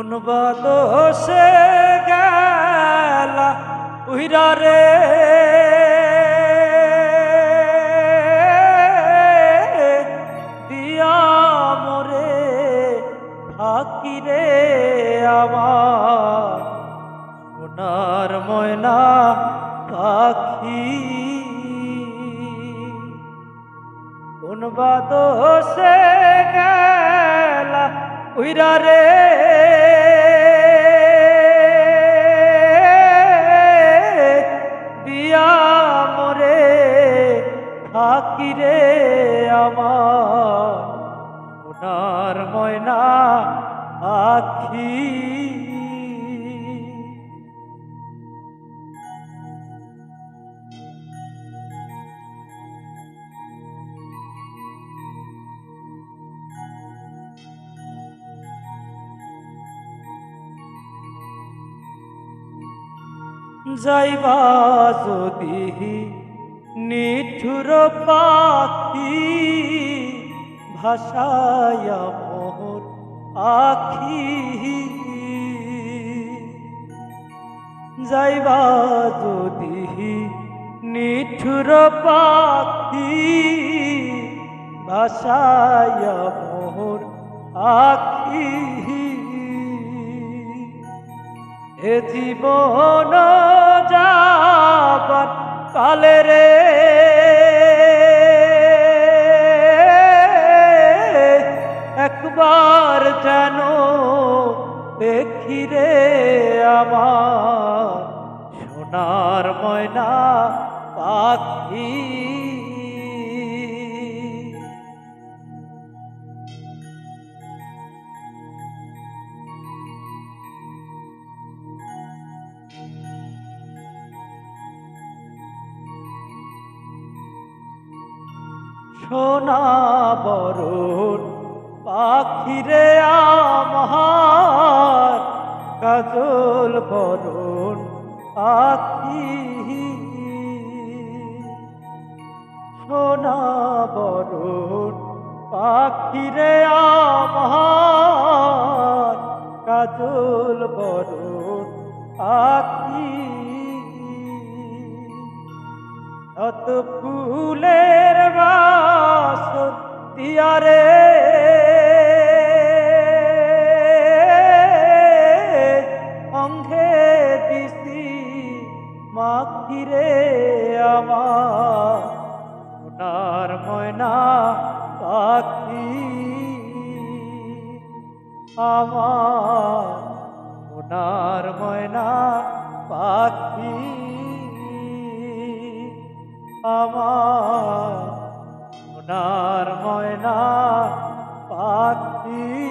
উনবাদ সে গেলা উইরা রে। দিয়া মরে ফাঁকি রে আমার। সোনার ময়না পাখি। কোন বাদোষে গেলা উইরা রে। দিয়া মরে থাকি রে আমার। সোনার ময়না আখি। যাইবা যদি নিঠুর পাখি ভাষায়া মোহর আখি। যাইবা যদি নিঠুর পাখি ভাষায়া মোহর আখি। এ জীবন যাবার কালে রে। একবার যেন দেখি রে আমার সোনার ময়না পাখি। সোনা বরণ, পাখিরে আমার, কাজল বরণ, পাখি। সোনা বরণ, পাখিরে আমার, কাজল বরণ, পাখি। অত ফুলের আমার ওনার ময়না পাখি। আমার ওনার ময়না পাখি।